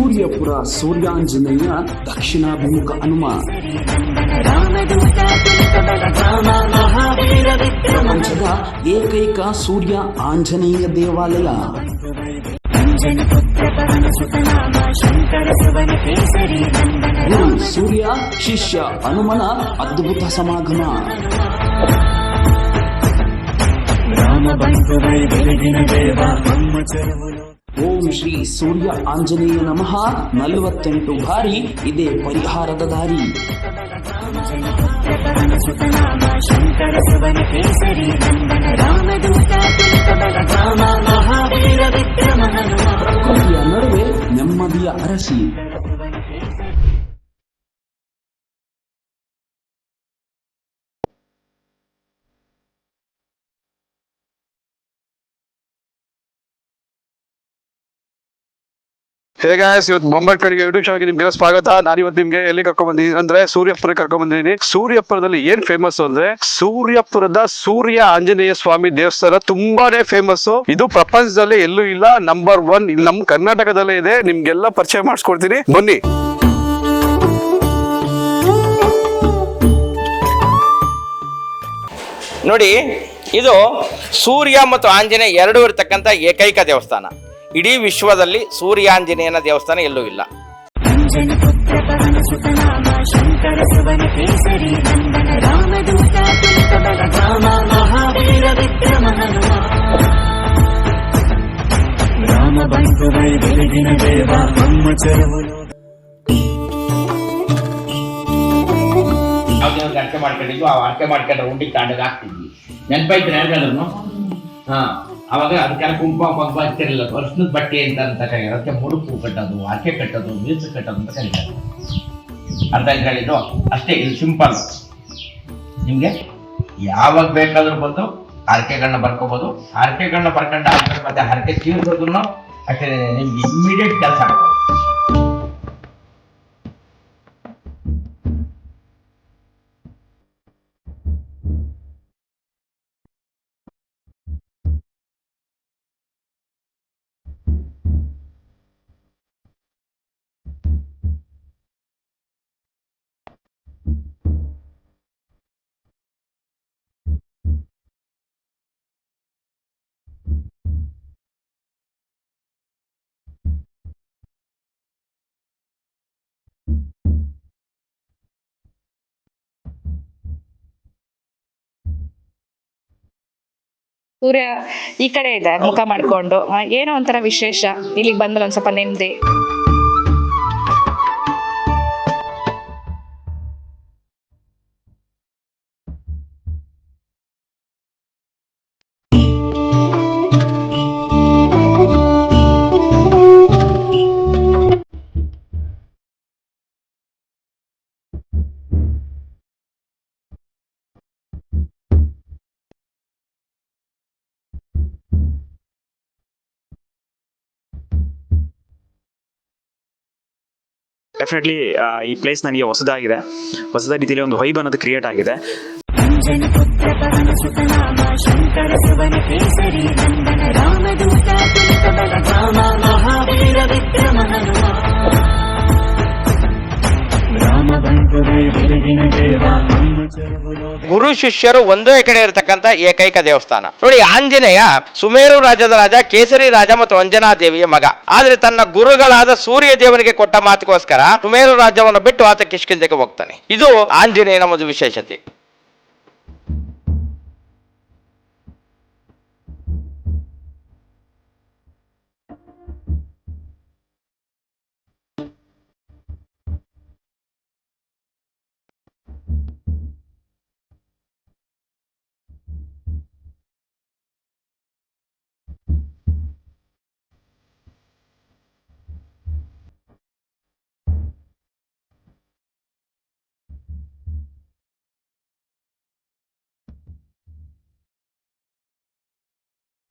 ಸೂರ್ಯಪುರ ಸೂರ್ಯಾಂಜನೇಯ ದಕ್ಷಿಣಾಭಿಮುಖ ಹನುಮ. ಪ್ರಪಂಚದ ಏಕೈಕ ಸೂರ್ಯ ಆಂಜನೇಯ ದೇವಾಲಯ. ಸೂರ್ಯ ಶಿಷ್ಯ ಹನುಮನ ಅದ್ಭುತ ಸಮಾಗಮ. ಓಂ ಶ್ರೀ ಸೂರ್ಯ ಆಂಜನೇಯ ನಮಃ. ನಲವತ್ತೆಂಟು ಬಾರಿ ಇದೇ ಪರಿಹಾರದ ದಾರಿ. ಪ್ರಕೃತಿಯ ನಡುವೆ ನೆಮ್ಮದಿಯ ಅರಸಿ. ಹೇಗೆ ಇವತ್ತು ಬೊಂಬಟ್ಕರಿಗೆ ಯೂಟ್ಯೂಬ್ ಚಾನಲ್ಗೆ ನಿಮ್ಗೆ ಸ್ವಾಗತ. ನಾನು ಇವತ್ತು ನಿಮ್ಗೆ ಎಲ್ಲಿ ಕರ್ಕೊಂಡ್ ಬಂದಿದ್ದೀನಿ ಅಂದ್ರೆ ಸೂರ್ಯಪುರ ಕರ್ಕೊಂಡ್ ಬಂದಿದ್ದೀನಿ ಸೂರ್ಯಪುರದಲ್ಲಿ ಏನ್ ಫೇಮಸ್ ಅಂದ್ರೆ ಸೂರ್ಯಪುರದ ಸೂರ್ಯ ಆಂಜನೇಯ ಸ್ವಾಮಿ ದೇವಸ್ಥಾನ ತುಂಬಾನೇ ಫೇಮಸ್ ಇದು ಪ್ರಪಂಚದಲ್ಲಿ ಎಲ್ಲೂ ಇಲ್ಲ ನಂಬರ್ ಒನ್ ಇಲ್ಲಿ ನಮ್ ಕರ್ನಾಟಕದಲ್ಲೇ ಇದೆ. ನಿಮ್ಗೆಲ್ಲ ಪರಿಚಯ ಮಾಡಿಸ್ಕೊಡ್ತೀನಿ. ಬನ್ನಿ. ನೋಡಿ, ಇದು ಸೂರ್ಯ ಮತ್ತು ಆಂಜನೇಯ ಎರಡೂ ಇರತಕ್ಕಂಥ ಏಕೈಕ ದೇವಸ್ಥಾನ. ಇಡೀ ವಿಶ್ವದಲ್ಲಿ ಸೂರ್ಯಾಂಜನೇಯನ ದೇವಸ್ಥಾನ ಎಲ್ಲೂ ಇಲ್ಲ. ಅಡಿಕೆ ಮಾಡ್ಕೊಂಡಿದ್ವು, ಆ ಅರ್ಕೆ ಮಾಡ್ಕೊಂಡ್ರೆ ಉಂಡಿ ತಾಂಡಗ ಹಾಕ್ತಿದ್ವಿ. ನೆನಪಾಯ್ತು ಹಾ. ಅವಾಗ ಅದಕ್ಕೆಲ್ಲ ಕುಂಕುಮ ಪಂಪ ಹಚ್ತಿರಲಿಲ್ಲ ವರ್ಷದ ಬಟ್ಟೆ ಅಂತ ಅಂತ ಕರೀತಾರೆ. ಅದಕ್ಕೆ ಮುಡುಪು ಕಟ್ಟೋದು ಅರ್ಕೆ ಕಟ್ಟೋದು, ಮೀಸು ಕಟ್ಟೋದು ಅಂತ ಕರೀತಾರೆ. ಆಯ್ತು ಹೇಳಿದ್ದು? ಅಷ್ಟೇ, ಇದು ಸಿಂಪಲ್. ನಿಮಗೆ ಯಾವಾಗ ಬೇಕಾದರೂ ಬಂದು ಹರಕೆಗಳನ್ನ ಬರ್ಕೋಬೋದು. ಹರಕೆಗಳನ್ನ ಬರ್ಕೊಂಡು ಆದ್ಮೇಲೆ ಮತ್ತೆ ಹರಕೆ ತೀರ್ಸೋದನ್ನು ಅಷ್ಟೇ, ನಿಮ್ಗೆ ಇಮ್ಮಿಡಿಯೇಟ್ ಕೆಲಸ ಆಗ್ತದೆ. ಸೂರ್ಯ ಈ ಕಡೆ ಇದೆ ಮುಖ ಮಾಡ್ಕೊಂಡು. ಏನೋ ಒಂಥರ ವಿಶೇಷ. ಇಲ್ಲಿಗೆ ಬಂದ್ರೆ ಒಂದ್ ಸ್ವಲ್ಪ ನೆಮ್ಮದಿ. ಡೆಫಿನೆಟ್ಲಿ ಈ ಪ್ಲೇಸ್ ನನಗೆ ಹೊಸದಾಗಿದೆ. ಹೊಸದ ರೀತಿಯಲ್ಲಿ ಒಂದು ವೈಬ್ ಅನ್ನೋದು ಕ್ರಿಯೇಟ್ ಆಗಿದೆ. ಗುರು ಶಿಷ್ಯರು ಒಂದೇ ಕಡೆ ಇರತಕ್ಕಂಥ ಏಕೈಕ ದೇವಸ್ಥಾನ ನೋಡಿ ಆಂಜನೇಯ ಸುಮೇರು ರಾಜ್ಯದ ರಾಜ ಕೇಸರಿ ರಾಜ ಮತ್ತು ಅಂಜನಾ ದೇವಿಯ ಮಗ ಆದ್ರೆ ತನ್ನ ಗುರುಗಳಾದ ಸೂರ್ಯ ದೇವನಿಗೆ ಕೊಟ್ಟ ಮಾತಿಗೋಸ್ಕರ ಸುಮೇರು ರಾಜ್ಯವನ್ನು ಬಿಟ್ಟು ಆತ ಕಿಷ್ಕಿಂದಕ್ಕೆ ಹೋಗ್ತಾನೆ. ಇದು ಆಂಜನೇಯನ ಒಂದು ವಿಶೇಷತೆ.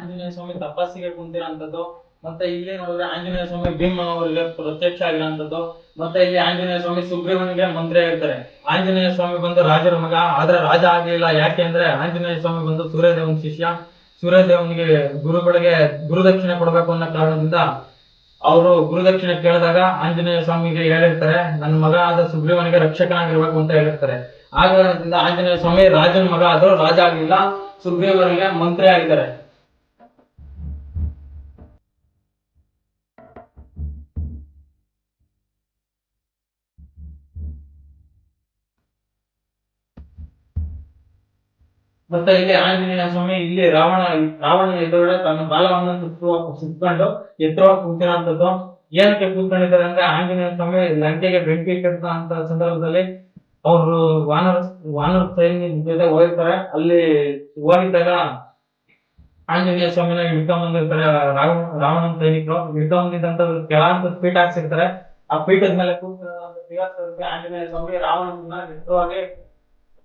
ಆಂಜನೇಯ ಸ್ವಾಮಿ ತಪಸ್ಸಿಗೆ ಕುಂತಿರೋಂಥದ್ದು. ಮತ್ತೆ ಇಲ್ಲಿ ನೋಡಿದ್ರೆ ಆಂಜನೇಯ ಸ್ವಾಮಿ ಭೀಮ ಅವರಿಗೆ ಪ್ರತ್ಯಕ್ಷ ಆಗಿರೋಂಥದ್ದು. ಮತ್ತೆ ಇಲ್ಲಿ ಆಂಜನೇಯ ಸ್ವಾಮಿ ಸುಗ್ರೀವನಿಗೆ ಮಂತ್ರಿ ಆಗಿರ್ತಾರೆ ಆಂಜನೇಯ ಸ್ವಾಮಿ ಬಂದು ರಾಜರ ಮಗ. ಆದ್ರೆ ರಾಜ ಆಗ್ಲಿಲ್ಲ. ಯಾಕೆ ಅಂದ್ರೆ ಆಂಜನೇಯ ಸ್ವಾಮಿ ಬಂದು ಸೂರ್ಯದೇವನ ಶಿಷ್ಯ. ಸೂರ್ಯದೇವನಿಗೆ ಗುರುಗಳಿಗೆ ಗುರುದಕ್ಷಿಣೆ ಕೊಡಬೇಕು ಅನ್ನೋ ಕಾರಣದಿಂದ ಅವರು ಗುರುದಕ್ಷಿಣೆ ಕೇಳಿದಾಗ ಆಂಜನೇಯ ಸ್ವಾಮಿಗೆ ಹೇಳಿರ್ತಾರೆ, ನನ್ನ ಮಗ ಆದ ಸುಗ್ರೀವನಿಗೆ ರಕ್ಷಕನಾಗಿರ್ಬೇಕು ಅಂತ ಹೇಳಿರ್ತಾರೆ. ಆ ಕಾರಣದಿಂದ ಆಂಜನೇಯ ಸ್ವಾಮಿ ರಾಜನ ಮಗ ಆದ್ರೂ ರಾಜ ಆಗ್ಲಿಲ್ಲ. ಸುಗ್ರೀವನಿಗೆ ಮಂತ್ರಿ ಆಗಿದ್ದಾರೆ ಮತ್ತೆ ಇಲ್ಲಿ ಆಂಜನೇಯ ಸ್ವಾಮಿ, ಇಲ್ಲಿ ರಾವಣ ರಾವಣ ಎದುರುಗಡೆ ತನ್ನ ಬಾಲವನ್ನು ಸುತ್ತು ಸುತ್ಕೊಂಡು ಎತ್ತರವಾಗಿ ಕೂತಿರೋಂಥದ್ದು ಏನಕ್ಕೆ ಕೂತ್ಕೊಂಡಿದ್ದಾರೆ ಅಂದ್ರೆ ಆಂಜನೇಯ ಸ್ವಾಮಿ ಲಂಕೆಗೆ ಬೆಂಕಿ ಕಟ್ಟಂತ ಸಂದರ್ಭದಲ್ಲಿ ಅವರು ವಾನರ ವಾನರ ಸೈನ್ಯ ಜೊತೆ ಹೋಗಿರ್ತಾರೆ. ಅಲ್ಲಿ ಹೋಗಿದ್ದಾಗ ಆಂಜನೇಯ ಸ್ವಾಮಿನ ಹಿಡ್ಕೊಂಡ್ ಬಂದಿರ್ತಾರೆ ರಾವಣ ರಾವಣನ ಸೈನಿಕರು. ಹಿಡ್ಕೊಂಡ್ ಬಂದಿದ್ದಂತ ಕೆಳ ಅಂತ ಪೀಠ ಹಾಕ್ಸಿರ್ತಾರೆ. ಆ ಪೀಠದ ಮೇಲೆ ಸಿಂಹಾಸನಕ್ಕೆ ಆಂಜನೇಯ ಸ್ವಾಮಿ ರಾವಣನ ನಿಷ್ಠವಾಗಿ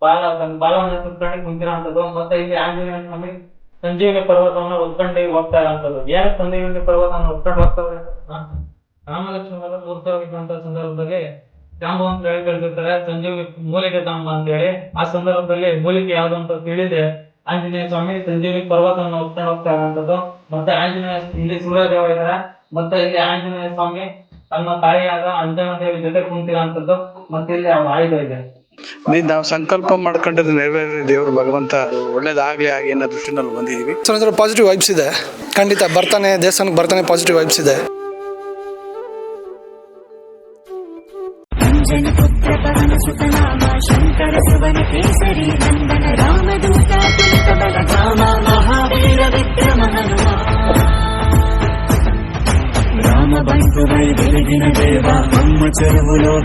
ಬಾಲ ಬಾಲವನ್ನು ಸುತ್ಕೊಂಡು ಕುಂತಿರೋಂಥದ್ದು ಮತ್ತೆ ಇಲ್ಲಿ ಆಂಜನೇಯ ಸ್ವಾಮಿ, ಸಂಜೀವಿನಿ ಪರ್ವತವನ್ನು ಹೊತ್ಕೊಂಡು ಹೋಗ್ತಾ ಇರೋಂಥದ್ದು ಏನಕ್ಕೆ ಸಂಜೀವಿನಿ ಪರ್ವತವನ್ನು ಹೊತ್ಕೊಂಡು ಹೋಗ್ತಾರೆ ರಾಮಲಕ್ಷ್ಮಣ ಮೂರ್ತಿ ಸಂದರ್ಭದಲ್ಲಿ ಸಂದರ್ಭದಲ್ಲಿ ಜಾಂಬವಂತ ಹೇಳಿ ಕಳ್ಸಿರ್ತಾರೆ ಸಂಜೀವಿ ಮೂಲಿಕೆ ಜಾಂಬ ಅಂತ ಹೇಳಿ. ಆ ಸಂದರ್ಭದಲ್ಲಿ ಮೂಲಿಕೆ ಯಾವ್ದು ಅಂತ ತಿಳಿದೆ ಆಂಜನೇಯ ಸ್ವಾಮಿ ಸಂಜೀವಿ ಪರ್ವತವನ್ನು ಹೊತ್ಕೊಂಡು ಹೋಗ್ತಾ ಇರೋಂಥದ್ದು ಮತ್ತೆ ಆಂಜನೇಯ ಇಲ್ಲಿ ಸೂರ್ಯದೇವ ಇದ್ದಾರೆ ಮತ್ತೆ ಇಲ್ಲಿ ಆಂಜನೇಯ ಸ್ವಾಮಿ ತನ್ನ ತಾಯಿಯಾದ ಅಂಜನ ದೇವಿ ಜೊತೆ ಕುಂತಿರೋಂಥದ್ದು ಮತ್ತೆ ಇಲ್ಲಿ ಆಯುಧ ಇದೆ. ನೀನ್ ನಾವು ಸಂಕಲ್ಪ ಮಾಡ್ಕೊಂಡಿದ್ದು ನೆರವೇರಿ ದೇವ್ರು ಭಗವಂತ ಒಳ್ಳೇದಾಗ್ಲಿ ಆಗಿ ಅನ್ನೋ ದೃಷ್ಟಿನಲ್ಲಿ ಬಂದಿದೀವಿ ಸೊ ಒಂಥರ ಪಾಸಿಟಿವ್ ವೈಬ್ಸ್ ಇದೆ ಖಂಡಿತ ಬರ್ತಾನೆ ದೇವಸ್ಥಾನಕ್ಕೆ ಬರ್ತಾನೆ ಪಾಸಿಟಿವ್ ವೈಬ್ಸ್ ಇದೆ ಅಂಜನಪುತ್ರ ಪವನ ಸುತನಾಮ ಶಂಕರ ಸುವನ ಕೇಸರಿ ನಂದನ ರಾಮದೂತ ತುಲಿತ ಬಲಧಾಮ ಮಹಾವೀರ ವಿಕ್ರಮ ಹನುಮ రామ బంటు వెలిగిన దేవ అమ్మ చెరువులో